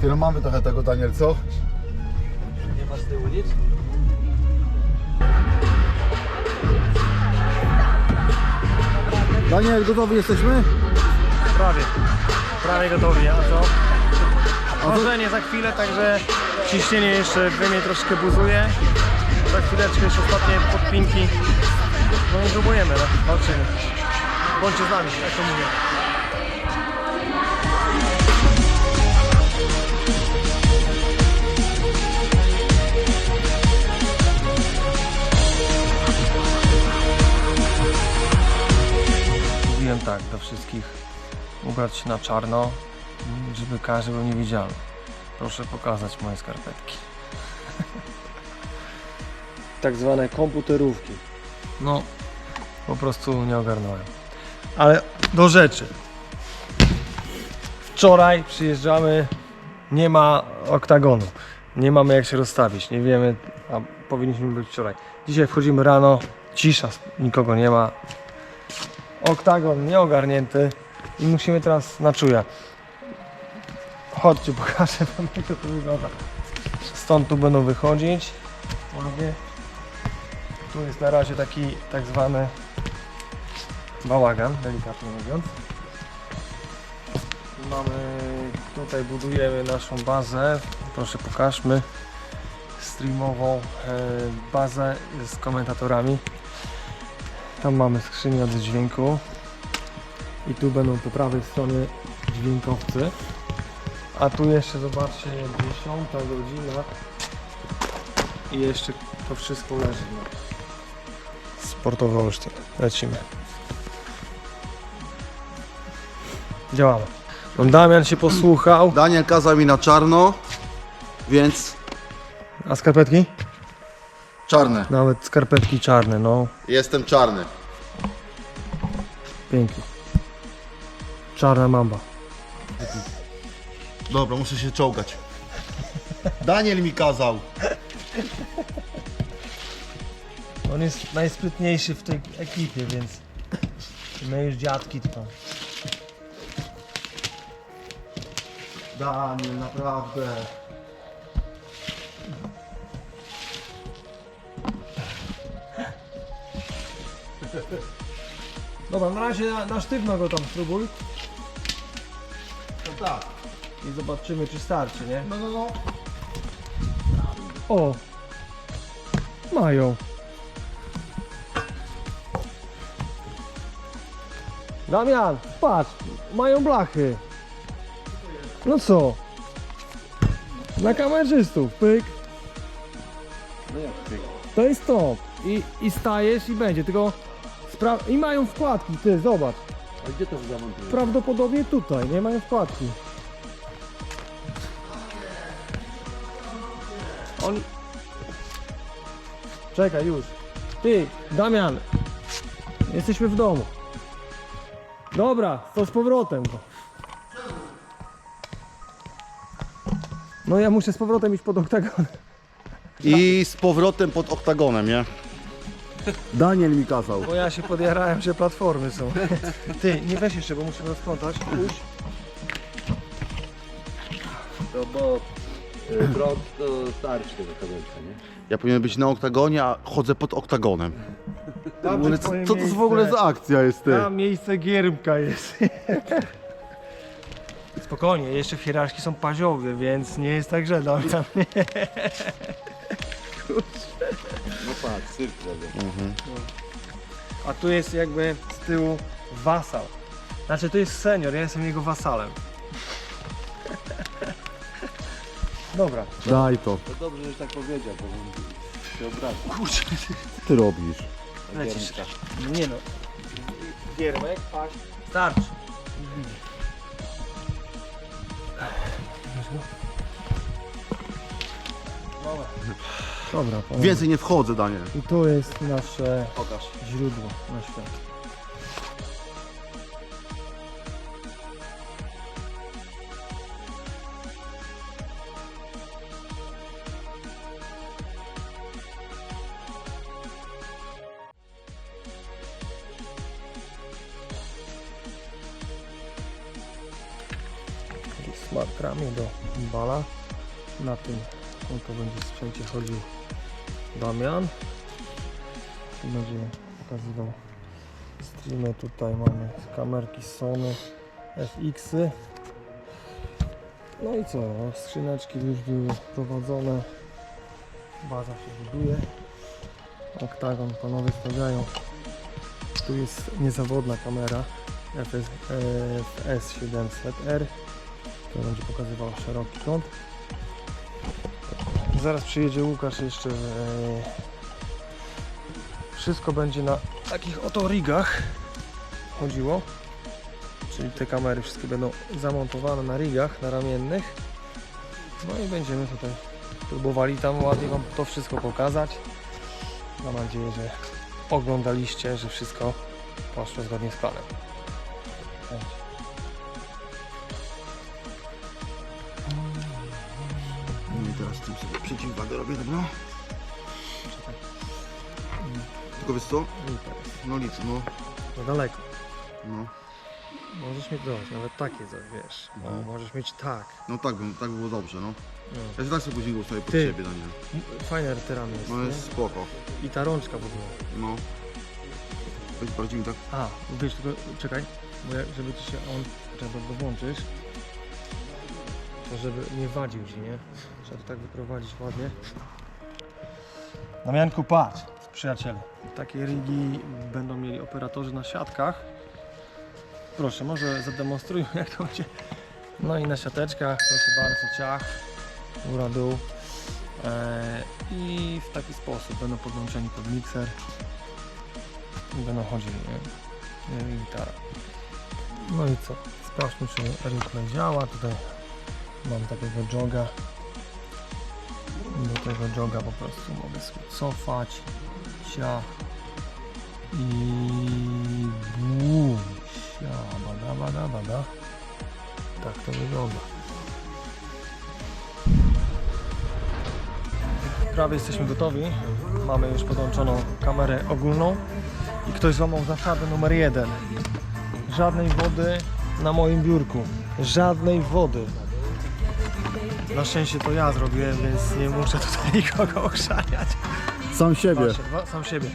Ty no mamy trochę tego Daniel, co? Nie ma z tyłu nic? Daniel, gotowi jesteśmy? Prawie. Prawie gotowi, a co? Ważenie za chwilę, także ciśnienie jeszcze we mnie troszkę buzuje. Za chwileczkę jeszcze ostatnie podpinki. No i próbujemy, no. walczymy. Bądźcie z nami, jak to mówię. Wszystkich, ubrać się na czarno, żeby każdy był niewidzialny. Proszę pokazać moje skarpetki. tak zwane komputerówki. No, po prostu nie ogarnąłem. Ale do rzeczy. Wczoraj przyjeżdżamy, nie ma oktagonu. Nie mamy jak się rozstawić, nie wiemy, a powinniśmy być wczoraj. Dzisiaj wchodzimy rano, cisza, nikogo nie ma, oktagon nieogarnięty i musimy teraz na czuja. Chodźcie, pokażę wam jak to wygląda. Stąd tu będą wychodzić. Ładnie. Tu jest na razie taki tak zwany bałagan, delikatnie mówiąc. Mamy, tutaj budujemy naszą bazę. Proszę pokażmy streamową e, bazę z komentatorami. Tam mamy skrzynię od dźwięku. I tu będą po prawej stronie dźwiękowcy. A tu jeszcze zobaczcie, 10 godzina. I jeszcze to wszystko leży. Sportowy Olsztyn. Lecimy. Działamy. No, Damian się posłuchał. Daniel kazał mi na czarno, więc A skarpetki? Czarne. Nawet skarpetki czarne, no. Jestem czarny. Pięknie. Czarna mamba. Dobra, muszę się czołgać. Daniel mi kazał. On jest najsprytniejszy w tej ekipie, więc my już dziadki to. Daniel, naprawdę. Dobra, na razie na, na sztywno go tam spróbuj No tak. i zobaczymy czy starczy, nie? No, no, no. O! Mają. Damian, patrz, mają blachy. No co? Dla kamerzystów, pyk. No jak ty? To jest to. I, i stajesz i będzie, tylko spra- i mają wkładki, ty zobacz. A gdzie to zamontujesz? Prawdopodobnie tutaj, nie mają wkładki. On... Czekaj już. Ty, Damian. Jesteśmy w domu. Dobra, to z powrotem. No ja muszę z powrotem iść pod oktagon. I z powrotem pod oktagonem, nie? Daniel mi kazał. Bo ja się podjarałem, że platformy są. Ty, nie weź jeszcze, bo muszę rozplątać. Puść. To bo y, prąd to starczy tego kabelka, nie? Ja powinien być na oktagonie, a chodzę pod oktagonem. Ogóle, co, co to w ogóle za akcja jest ty? Tam miejsce giermka jest. Spokojnie, jeszcze w hierarchii są paziowie, więc nie jest tak, że Damian. No patrz, cyrk robię. A tu jest jakby z tyłu wasal. Znaczy to jest senior, ja jestem jego wasalem. Dobra. Daj to. To dobrze, żeś tak powiedział, bo bym się obraził. Kurczę, Co ty robisz? lecisz. No nie no. Giermek, paść. Starczy. Dobra. Dobra, panowie. Więcej nie wchodzę, Daniel. I tu jest nasze Pokaż. źródło na świat. Smart ramię do bala na tym no to będzie sprzęcie chodził Damian. Tu będzie pokazywał streamy. Tutaj mamy kamerki Sony FX-y. No i co? no, Skrzyneczki już były prowadzone. Baza się buduje. Oktagon panowie stawiają. Tu jest niezawodna kamera FS, e, FS700R. To będzie pokazywał szeroki kąt. Zaraz przyjedzie Łukasz jeszcze. E, wszystko będzie na takich oto rigach chodziło. Czyli te kamery wszystkie będą zamontowane na rigach, na ramiennych. No i będziemy tutaj próbowali tam ładnie Wam to wszystko pokazać. Mam nadzieję, że oglądaliście, że wszystko poszło zgodnie z planem. Tym sobie przeciwwagę robię, dobra? Tylko wiesz co? No nic, no. No daleko. No, Możesz mieć zobacz, nawet takie coś, wiesz. O, Mhm. możesz mieć tak. no tak, bym- tak by było dobrze, no. No. Ja się tak sobie później ustawię pod Ty. siebie, Daniel. Fajne te ramy jest, No jest spoko. I ta rączka w ogóle. No. Weź bardziej mi tak. A, wiesz, tylko czekaj, bo jak, żeby ci się on, trzeba go włączysz, to żeby nie wadził ci, nie? Trzeba to tak wyprowadzić ładnie. Damianku, patrz, przyjaciele. Takie rigi będą mieli operatorzy na siatkach. Proszę, może zademonstruję jak to będzie. No i na siateczkach, proszę bardzo, ciach, góra, dół. Eee, I w taki sposób będą podłączeni pod mikser i będą chodzili, nie? Nie, gitara. No i co? Sprawdźmy, czy replay działa. Tutaj mam takiego joga. Do tego joga po prostu mogę sobie cofać. Cia. I bum. Sia, bada, bada, bada. Tak to wygląda. Prawie jesteśmy gotowi. Mamy już podłączoną kamerę ogólną i ktoś złamał zasadę numer jeden. Żadnej wody na moim biurku. Żadnej wody. Na szczęście to ja zrobiłem, więc nie muszę tutaj nikogo ochrzaniać. Sam siebie. Sam siebie.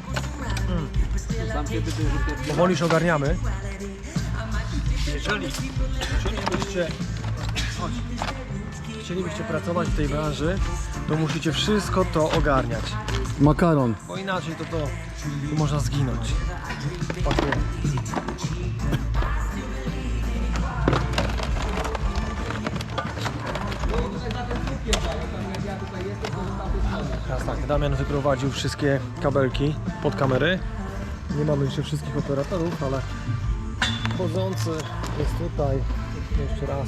Że Powoli już ogarniamy. Jeżeli chcielibyście, chodź, chcielibyście pracować w tej branży, to musicie wszystko to ogarniać. Makaron. Bo inaczej to to tu można zginąć. Pakuję. Teraz tak, Damian wyprowadził wszystkie kabelki pod kamery. Nie mamy jeszcze wszystkich operatorów, ale chodzący jest tutaj. Jeszcze raz.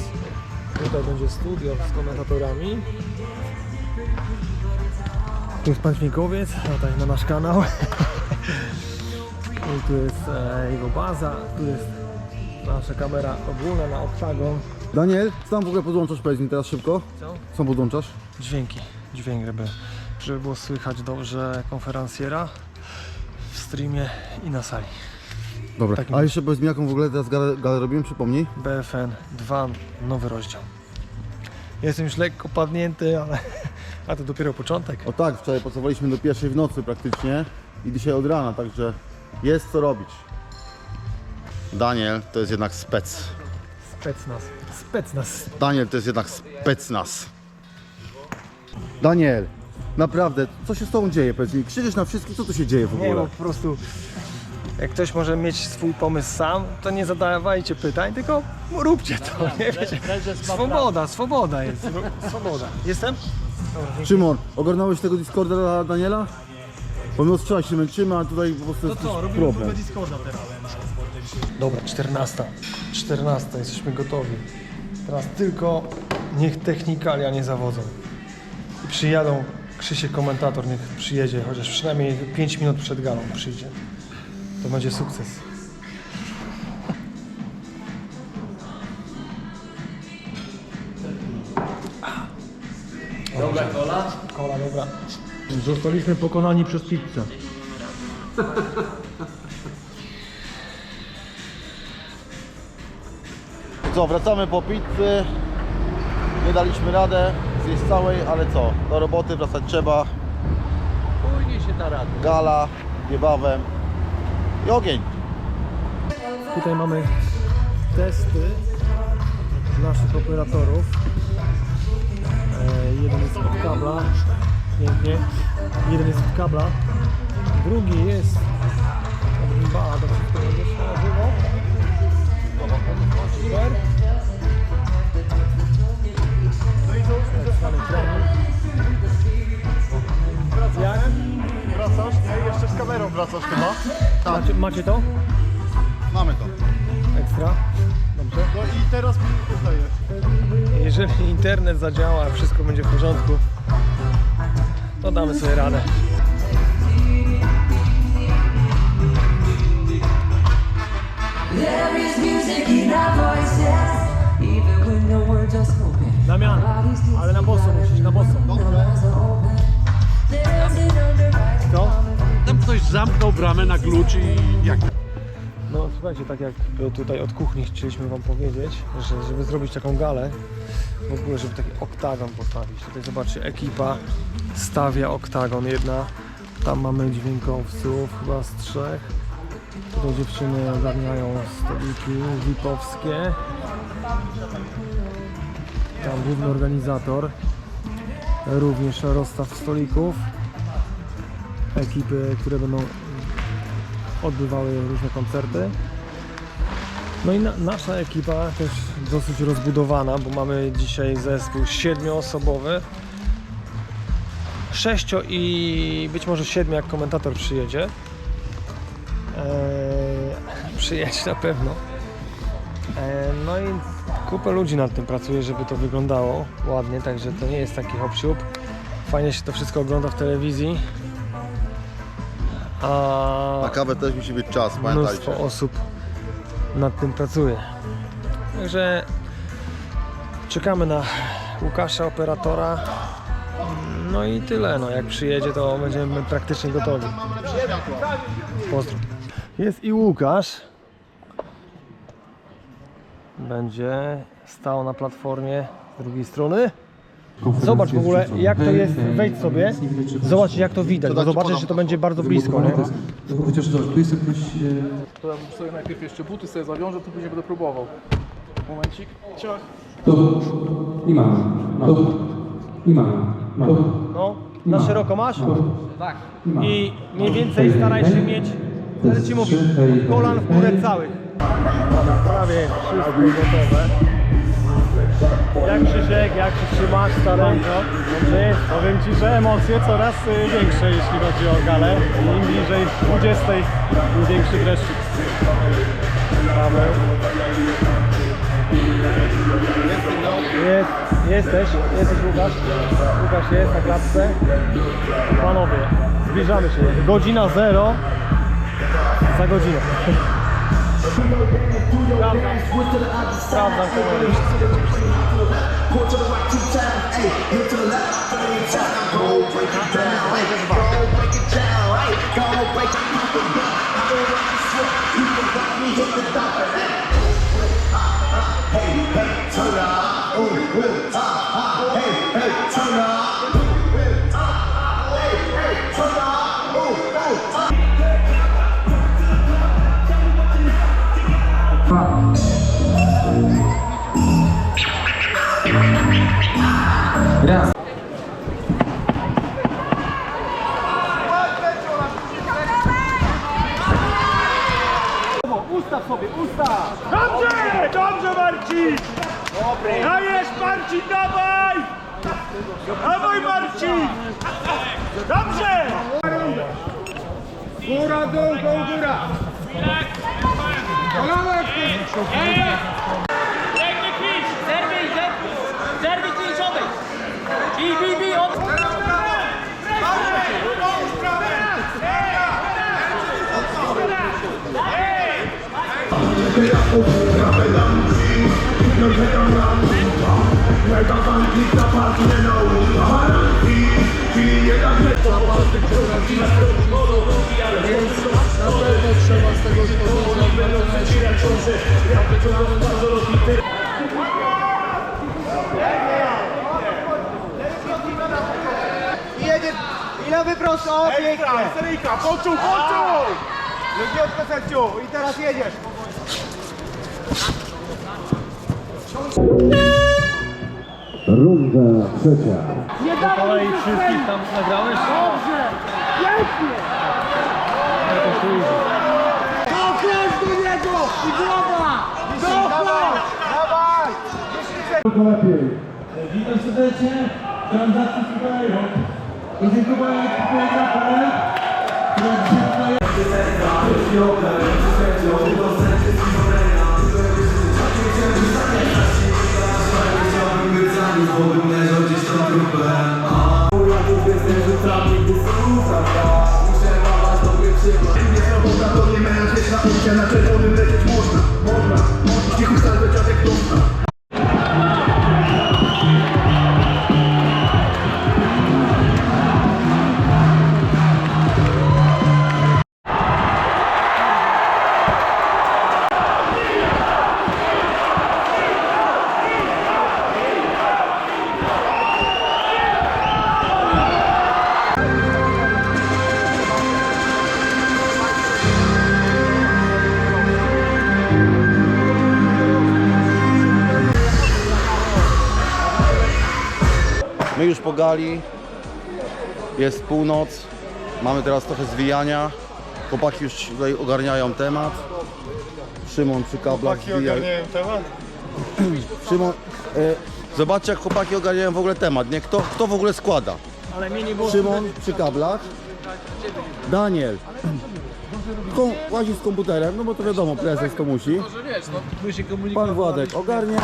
Tutaj będzie studio z komentatorami. Tu jest pan Śmiegowiec, tutaj na nasz kanał. I tu jest e, jego baza, tu jest nasza kamera ogólna na oktagon. Daniel, co tam w ogóle podłączasz, powiedz mi teraz szybko. Co? Co podłączasz? Dźwięki, dźwięk, żeby, żeby było słychać dobrze konferencjera w streamie i na sali. Dobra. Takim- A jeszcze powiedz mi, jaką w ogóle teraz galę, galę robiłem, przypomnij. BFN 2, nowy rozdział. Jestem już lekko padnięty, ale a to dopiero początek. O tak, wczoraj pracowaliśmy do pierwszej w nocy praktycznie i dzisiaj od rana, także jest co robić. Daniel to jest jednak spec. Specnaz, specnaz. Daniel to jest jednak specnaz. Daniel, naprawdę, co się z tobą dzieje? Powiedz mi, krzyczysz na wszystkich, co tu się dzieje w Nie, bo ogóle? po prostu jak ktoś może mieć swój pomysł sam, to nie zadawajcie pytań, tylko róbcie to, nie wiecie. Swoboda, swoboda jest, swoboda. Jestem? Szymon, ogarnąłeś tego Discorda dla Daniela? Bo my od wczoraj się męczymy, a tutaj po prostu To jest co, jakiś robimy problem. Discorda teraz. Dobra, 14. 14, jesteśmy gotowi. Teraz tylko niech technikalia nie zawodzą. I przyjadą, Krzysiek komentator niech przyjedzie, chociaż przynajmniej 5 minut przed galą przyjdzie. To będzie sukces. Dobra, kola? Kola, dobra. Zostaliśmy pokonani przez pizzę. Co, wracamy po pizzy. Nie daliśmy radę zjeść całej, ale co? Do roboty wracać trzeba. Później się da radę. Gala niebawem i ogień. Tutaj mamy testy naszych operatorów. E, jeden jest od kabla, pięknie. Jeden jest od kabla, drugi jest od gimbala, to wszystko będzie żywo. Super. Wracasz chyba. Macie, macie to? Mamy to. Ekstra. Dobrze. No i teraz mi. Jeżeli internet zadziała, wszystko będzie w porządku, to damy sobie radę. There is music in our voices, even when the words are spoken. Damian, ale na boso musisz, na boso. Zamknął bramę na klucz i jak No słuchajcie, tak jak tutaj od kuchni chcieliśmy wam powiedzieć, że żeby zrobić taką galę, w ogóle żeby taki oktagon postawić. Tutaj zobaczcie, ekipa stawia oktagon jedna. Tam mamy dźwiękowców, chyba z trzech. Tutaj dziewczyny ogarniają stoliki VIP-owskie. Tam główny organizator. Również rozstaw stolików. Ekipy, które będą odbywały różne koncerty. No i na, nasza ekipa też dosyć rozbudowana, bo mamy dzisiaj zespół siedmioosobowy. Sześcio i być może siedmiu, jak komentator przyjedzie. Eee, przyjedzie na pewno. Eee, no i kupę ludzi nad tym pracuje, żeby to wyglądało ładnie, także to nie jest taki hop Fajnie się to wszystko ogląda w telewizji. A Na kawę też musi być czas, pamiętajcie. mnóstwo osób nad tym pracuje. Także czekamy na Łukasza, operatora. No i tyle. No, jak przyjedzie, to będziemy praktycznie gotowi. Pozdro. Jest i Łukasz. Będzie stał na platformie z drugiej strony. Zobacz w ogóle jak to jest, wejdź sobie, zobacz jak to widać, bo zobaczysz, że to będzie bardzo blisko, nie? Chociaż zobacz, tu jest jakoś... e, To ja sobie najpierw jeszcze buty sobie zawiążę, to później będę próbował. Momencik. Ciach. To i mamy. To i mamy. No, na szeroko masz? Tak. I mniej więcej staraj się mieć, ale ci mówię, kolan w górę całych. Prawie wszystko gotowe. Jak Krzysiek, jak się trzymasz starenko? Dobrze jest? Powiem Ci, że emocje coraz y, większe, jeśli chodzi o galę. Im bliżej 20, im większy dreszczyk. Paweł. Jest, jesteś, jesteś Łukasz. Łukasz jest na klatce. Panowie, zbliżamy się. Godzina zero za godzinę. Hey, hey, turn up. Ooh, ooh, ah, ah, hey, hey, turn up. Piękny klincz! Zerwij! Zerwij klinczowy! Bij, bij, bij! Od... Na I lewy prosto, pięknie. Seryjka, poczuł, poczuł! Ludziotko Serciu, i teraz. Runda trzecia. Nie daj kolei wszystkich tam nagrałeś? Dobrze, pięknie! I głowa! Dochodź! Dawaj! Tylko lepiej. Witam serdecznie. Transakcji słuchają. Podziękowania za parę. My już po Jest północ. Mamy teraz trochę zwijania. Chłopaki już tutaj ogarniają temat. Szymon przy kablach zwija. temat? Szymon, e, zobaczcie jak chłopaki ogarniają w ogóle temat, nie? Kto, kto w ogóle składa? Szymon przy kablach. Daniel. Kom, łazi z komputerem, no bo to wiadomo, prezes to musi. Pan Władek ogarnia,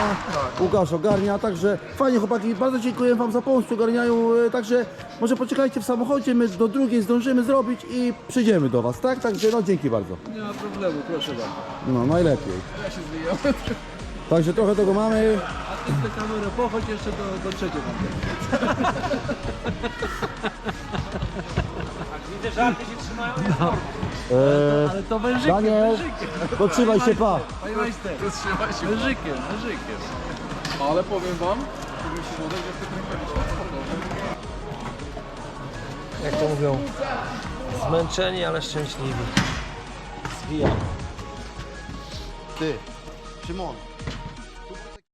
Łukasz ogarnia, także fajnie chłopaki, bardzo dziękuję Wam za pomoc, ogarniają, e, także może poczekajcie w samochodzie, my do drugiej zdążymy zrobić i przyjdziemy do Was, tak? Także no dzięki bardzo. Nie ma problemu, proszę bardzo. No najlepiej. Ja się zwijam. Także trochę tego mamy. A ty tę kamerę pochodź jeszcze do, do trzeciej mam. Widzę, że arty się trzymają. E, Ale to wężykiem, Daniel, się pa. Panie majster, trzymaj się. Wężykiem, wężykiem. Ale powiem wam, powiem ci młodek, że w tych rękawiczkach spoko. Jak to mówią? Zmęczeni, ale szczęśliwi. Zwijam. Ty, Szymon,